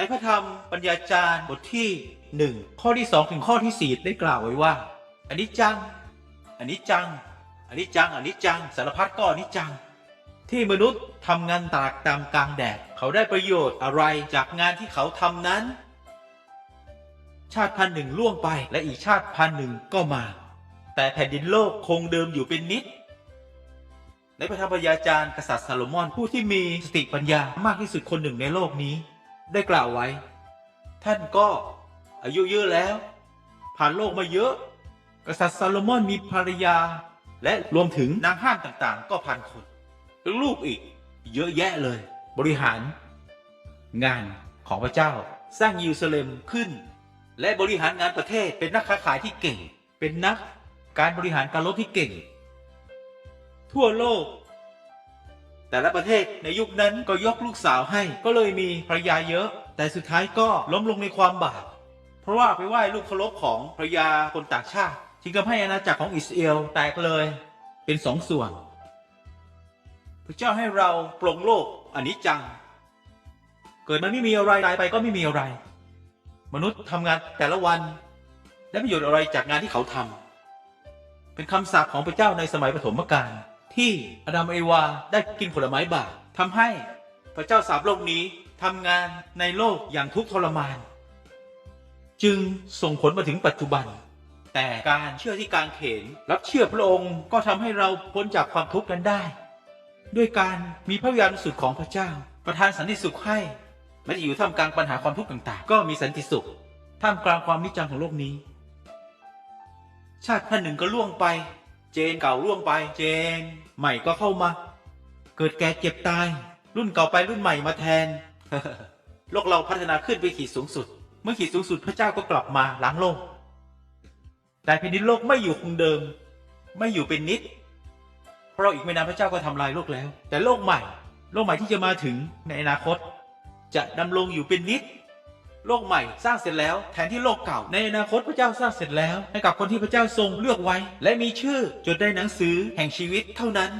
ในพระธรรมปัญญาจารย์บทที่หนึ่งข้อที่สองถึงข้อที่สี่ได้กล่าวไว้ว่าอันนี้จังอันนี้จังอันนี้จังอันนี้จังสารพัดก็อันนี้จัง ที่มนุษย์ทำงานตากตามกลางแดดเขาได้ประโยชน์อะไรจากงานที่เขาทำนั้น ชาติพันธุ์หนึ่งล่วงไปและอีกชาติพันธุ์หนึ่งก็มา แต่แผ่นดินโลกคงเดิมอยู่เป็นนิดในพระธรรมปัญญาจารย์กษัตริย์ซาโลมอนผู้ที่มีสติปัญญามากที่สุดคนหนึ่งในโลกนี้ ได้กล่าวไว้ ท่านก็อายุเยอะแล้ว ผ่านโลกมาเยอะ กษัตริย์ซาโลมอนมีภรรยา และรวมถึงนางห้ามต่างๆ ก็พันคนลูกอีก เยอะแยะเลย บริหาร งานของพระเจ้าสร้างเยรูซเลมขึ้น และบริหารงานประเทศเป็นนักค้าขายที่เก่ง เป็นนักการบริหารการรบที่เก่ง ทั่วโลก แต่ละประเทศในยุคนั้นก็ยกลูกสาวให้ ก็เลยมีภรรยาเยอะ แต่สุดท้ายก็ล้มลงในความบาปเพราะว่าไปไหว้ลูกเคารพของภรรยาคนต่างชาติจึงทำให้อาณาจักรของอิสราเอลแตกเลย เป็นสองส่วน พระเจ้าให้เราปลงโลกอันนี้จัง เกิดมาไม่มีอะไรตายไปก็ไม่มีอะไร มนุษย์ทำงานแต่ละวันได้ประโยชน์อะไรจากงานที่เขาทำเป็นคำสาปของพระเจ้าในสมัยปฐมกาล ที่อดัมเอวาได้กินผลไม้บาปทำให้พระเจ้าสาปโลกนี้ทำงานในโลกอย่างทุกข์ทรมาน จึงส่งผลมาถึงปัจจุบัน แต่การเชื่อที่การเขนรับเชื่อพระองค์ก็ทำให้เราพ้นจากความทุกข์นั้นได้ ด้วยการมีพระวิญญาณบริสุทธิ์ของพระเจ้า ประทานสันติสุขให้แม้จะอยู่ท่ามกลางปัญหาความทุกข์ต่างๆ ก็มีสันติสุข ท่ามกลางความนิจังของโลกนี้ ชาติพันหนึ่งก็ล่วงไป เจนเก่าล่วงไป เจน ใหม่ก็เข้ามา เกิดแก่เจ็บตาย รุ่นเก่าไปรุ่นใหม่มาแทน โลกเราพัฒนาขึ้นไปขีดสูงสุด เมื่อขีดสูงสุดพระเจ้าก็กลับมาล้างโลก แต่แผ่นดินโลกไม่อยู่คงเดิม ไม่อยู่เป็นนิด เพราะอีกไม่นานพระเจ้าก็ทำลายโลกแล้ว แต่โลกใหม่ โลกใหม่ที่จะมาถึงในอนาคต จะดำรงอยู่เป็นนิด โลกใหม่สร้างเสร็จแล้วแทนที่โลกเก่า ในอนาคตพระเจ้าสร้างเสร็จแล้ว ให้กับคนที่พระเจ้าทรงเลือกไว้ และมีชื่อจดในหนังสือแห่งชีวิตเท่านั้น